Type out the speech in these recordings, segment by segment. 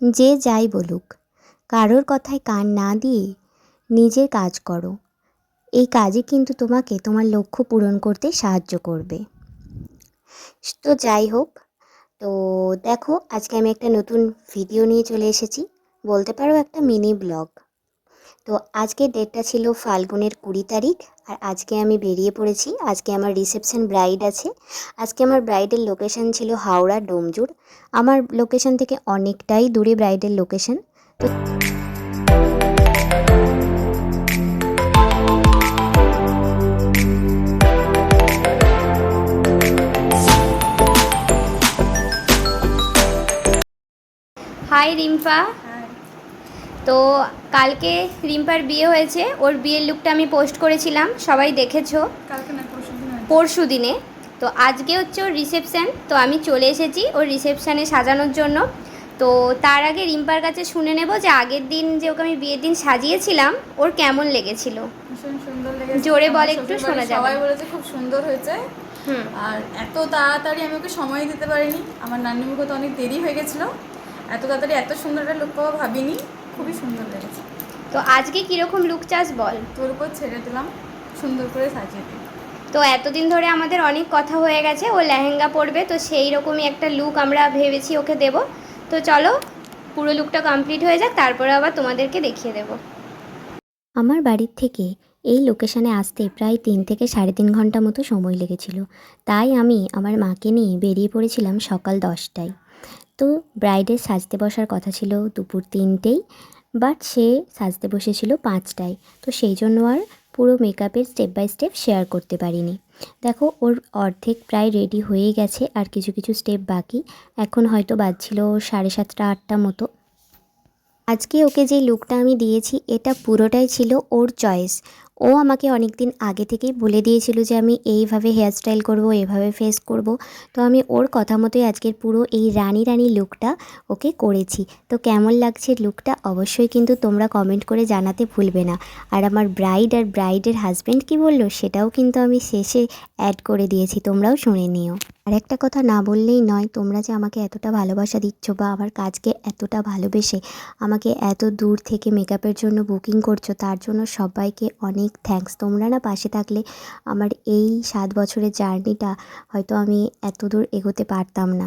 যে যাই বলুক, কারোর কথায় কান না দিয়ে নিজের কাজ করো। এই কাজে কিন্তু তোমাকে তোমার লক্ষ্য পূরণ করতে সাহায্য করবে। তো যাই হোক, তো দেখো আজকে আমি একটা নতুন ভিডিও নিয়ে চলে এসেছি। বলতে পারো একটা মিনি ব্লগ তো আজকে ডেটটা ছিল ফাল্গুনের কুড়ি তারিখ আর আজকে আমি বেরিয়ে পড়েছি। আজকে আমার রিসেপশন ব্রাইড আছে। আজকে আমার ব্রাইডের লোকেশন ছিল হাওড়া ডোমজুর। আমার লোকেশন থেকে অনেকটাই দূরে ব্রাইডের লোকেশন। তো হাই রিম্পা। তো কালকে রিম্পার বিয়ে হয়েছে ওর বিয়ের লুকটা আমি পোস্ট করেছিলাম সবাই দেখেছ। পরশু দিন তো আজকে হচ্ছে ওর রিসেপশান তো আমি চলে এসেছি ওর রিসেপশানে সাজানোর জন্য। তো তার আগে রিম্পার কাছে শুনে নেব যে আগের দিন যে ওকে আমি বিয়ের দিন সাজিয়েছিলাম ওর কেমন লেগেছিল। সুন্দর জোরে বলে একটু, শোনা যাবে। সবাই বলেছে খুব সুন্দর হয়েছে। আর এত তাড়াতাড়ি আমি ওকে সময় দিতে পারিনি। আমার নান্নিমুখে তো অনেক দেরি হয়ে গেছিল। এত তাড়াতাড়ি এত সুন্দর একটা লোক পাবো ভাবিনি। খুবই সুন্দর লেগেছে। তো আজকে কীরকম লুক চাস বল? তোর উপর ছেড়ে দিলাম সুন্দর করে সাজিয়ে দিই তো এতদিন ধরে আমাদের অনেক কথা হয়ে গেছে ও লেহেঙ্গা পরবে তো সেই রকমই একটা লুক আমরা ভেবেছি ওকে দেব। তো চলো পুরো লুকটা কমপ্লিট হয়ে যাক তারপরে আবার তোমাদেরকে দেখিয়ে দেবো। আমার বাড়ির থেকে এই লোকেশানে আসতে প্রায় তিন থেকে সাড়ে তিন ঘণ্টা মতো সময় লেগেছিল। তাই আমি আমার মাকে নিয়ে বেরিয়ে পড়েছিলাম সকাল দশটায়। তো ব্রাইডের সাজতে বসার কথা ছিল দুপুর তিনটেই বাট সে সাজতে বসেছিল পাঁচটায়। তো সেই জন্য আর পুরো মেকআপের স্টেপ বাই স্টেপ শেয়ার করতে পারিনি। দেখো, ওর অর্ধেক প্রায় রেডি হয়ে গেছে, আর কিছু কিছু স্টেপ বাকি। এখন হয়তো বাজছিল সাড়ে সাতটা, আটটা মতো। আজকে ওকে যে লুকটা আমি দিয়েছি, এটা পুরোটাই ছিল ওর চয়েস ও আমাকে অনেক দিন আগে থেকেই বলে দিয়েছিল যে আমি এইভাবে হেয়ারস্টাইল করব এভাবে ফেস করব। তো আমি ওর কথা মতোই আজকের পুরো এই রানী রানী লুকটা ওকে করেছি। তো কেমন লাগছে লুকটা অবশ্যই কিন্তু তোমরা কমেন্ট করে জানাতে ভুলবে না। আর আমার ব্রাইড আর ব্রাইডের হাজব্যান্ড কি বলল সেটাও কিন্তু আমি শেষে অ্যাড করে দিয়েছি, তোমরাও শুনে নিও। আর একটা কথা না বললেই নয়, তোমরা যে আমাকে এতটা ভালোবাসা দিচ্ছ বা আমার কাজকে এতটা ভালোবেসে আমাকে এত দূর থেকে মেকআপের জন্য বুকিং করছ, তার জন্য সবাইকে অনেক থ্যাঙ্কস তোমরা না পাশে থাকলে আমার এই সাত বছরের জার্নিটা হয়তো আমি এত দূর এগোতে পারতাম না।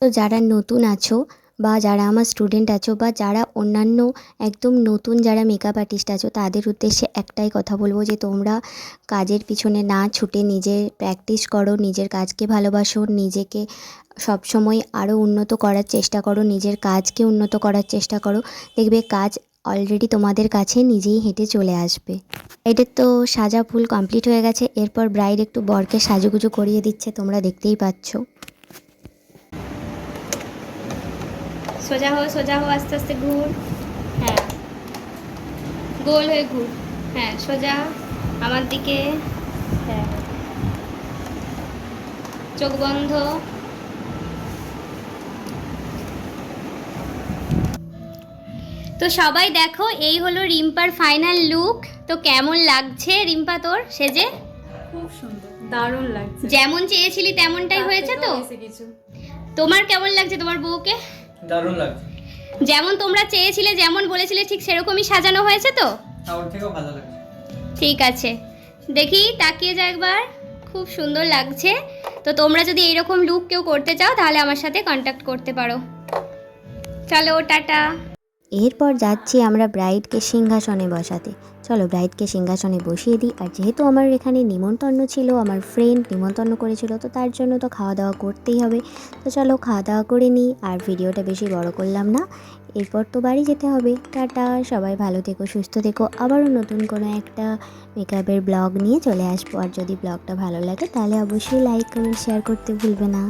তো যারা নতুন আছো বা যারা আমার স্টুডেন্ট আছো বা যারা অন্যান্য একদম নতুন যারা মেকআপ আর্টিস্ট আছো, তাদের উদ্দেশ্যে একটাই কথা বলব যে তোমরা কাজের পিছনে না ছুটে নিজের প্র্যাকটিস করো, নিজের কাজকে ভালোবাসো, নিজেকে সবসময় আরও উন্নত করার চেষ্টা করো, নিজের কাজকে উন্নত করার চেষ্টা করো। দেখবে কাজ অলরেডি তোমাদের কাছে নিজেই হেঁটে চলে আসবে। ব্রাইডের তো সাজা ফুল কমপ্লিট হয়ে গেছে, এরপর ব্রাইড একটু বরকে সাজুগুজু করিয়ে দিচ্ছে, তোমরা দেখতেই পাচ্ছ। সোজা হো সোজা হো আস্তে আস্তে ঘুর। হ্যাঁ। গোল হয়ে ঘুর। হ্যাঁ সোজা, আমার দিকে। হ্যাঁ। চোখ বন্ধ। তো সবাই দেখো এই হলো রিম্পার ফাইনাল লুক তো কেমন লাগছে রিম্পা তোর সেজে? খুব সুন্দর দারুণ লাগছে। যেমন চেয়েছিলি তেমনটাই হয়েছে তো? কিছু। তোমার কেমন লাগছে তোমার বউকে? দারুণ লাগছে। যেমন তোমরা চেয়েছিলে যেমন বলেছিলে ঠিক সেরকমই সাজানো হয়েছে তো? ওর থেকেও ভালো লাগছে। ঠিক আছে। দেখি তাকিয়ে যা একবার। খুব সুন্দর লাগছে। তো তোমরা যদি এইরকম লুক কেউ করতে চাও তাহলে আমার সাথে কন্ট্যাক্ট করতে পারো। চলো টাটা। এরপর যাচ্ছি আমরা ব্রাইডকে সিংহাসনে বসাতে। চলো ব্রাইডকে সিংহাসনে বসিয়ে দিই, আর যেহেতু আমার এখানে নিমন্ত্রণ ছিল, আমার ফ্রেন্ড নিমন্ত্রণ করেছিল, তো তার জন্য তো খাওয়া দাওয়া করতেই হবে। তো চলো খাওয়া দাওয়া করে নিই, আর ভিডিওটা বেশি বড় করলাম না। এরপর তো বাড়ি যেতে হবে। টাটা, সবাই ভালো থেকো, সুস্থ থেকো। আবারও নতুন কোনো একটা মেকআপের ব্লগ নিয়ে চলে আসব। আর যদি ব্লগটা ভালো লাগে, তাহলে অবশ্যই লাইক কমেন্ট শেয়ার করতে ভুলবে না।